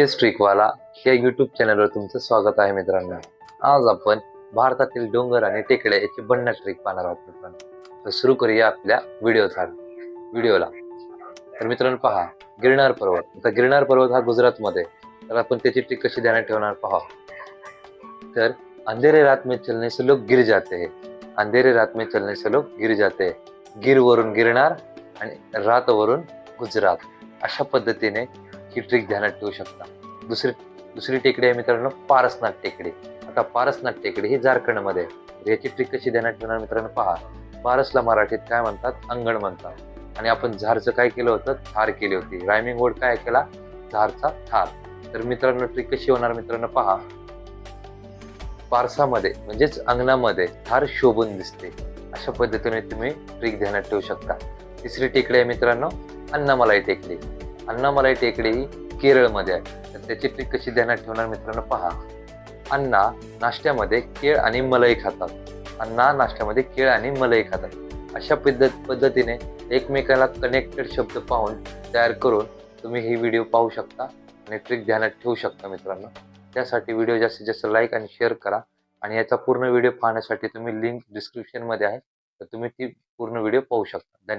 ट्रिकवाला या युट्यूब चॅनलवर तुमचं स्वागत आहे मित्रांनो. आज आपण भारतातील डोंगर आणि टेकड्या याची बंड ट्रिक पाहणार आहोत मित्रांनो. तर सुरू करूया आपल्या व्हिडिओचा व्हिडिओला तर मित्रांनो पहा गिरणार पर्वत. आता गिरनार पर्वत हा गुजरातमध्ये. तर आपण त्याची ट्रिक कशी ध्यानात ठेवणार पहा. तर अंधेरे रात में चलने से लोग गिर जाते हैं. अंधेरे रात में चलने से लोग गिर जाते गिरवरून गिरणार आणि रातवरून गुजरात. अशा पद्धतीने ही ट्रिक ध्यानात ठेवू शकता. दुसरी दुसरी टेकडी आहे मित्रांनो पारसनाथ टेकडी. आता पारसनाथ टेकडी ही झारखंडमध्ये आहे. याची ट्रिक कशी ध्यानात ठेवणार मित्रांनो पहा. पारसला मराठीत काय म्हणतात? अंगण म्हणतात. आणि आपण झारचं काय केलं होतं? थार केली होती. रायमिंग वर्ड काय केला? झारचा थार. तर मित्रांनो ट्रिक कशी होणार मित्रांनो पहा. पारसामध्ये म्हणजेच अंगणामध्ये थार शोभून दिसते. अशा पद्धतीने तुम्ही ट्रिक ध्यानात ठेवू शकता. तिसरी टेकडी आहे मित्रांनो अन्नामलाई टेकडी. अण्णामलाई टेकडी ही केरळमध्ये आहे. तर त्याची ट्रिक कशी ध्यानात ठेवणार मित्रांनो पहा. अण्णा नाश्त्यामध्ये केळ आणि मलई खातात. अण्णा नाश्त्यामध्ये केळ आणि मलई खातात. अशा पद्धत पद्धतीने एकमेकाला कनेक्टेड शब्द पाहून तयार करून तुम्ही ही व्हिडिओ पाहू शकता आणि ट्रिक ध्यानात ठेवू शकता मित्रांनो. त्यासाठी व्हिडिओ जास्तीत जास्त लाईक आणि शेअर करा आणि याचा पूर्ण व्हिडिओ पाहण्यासाठी तुम्ही लिंक डिस्क्रिप्शनमध्ये आहे. तर तुम्ही ती पूर्ण व्हिडिओ पाहू शकता. धन्यवाद.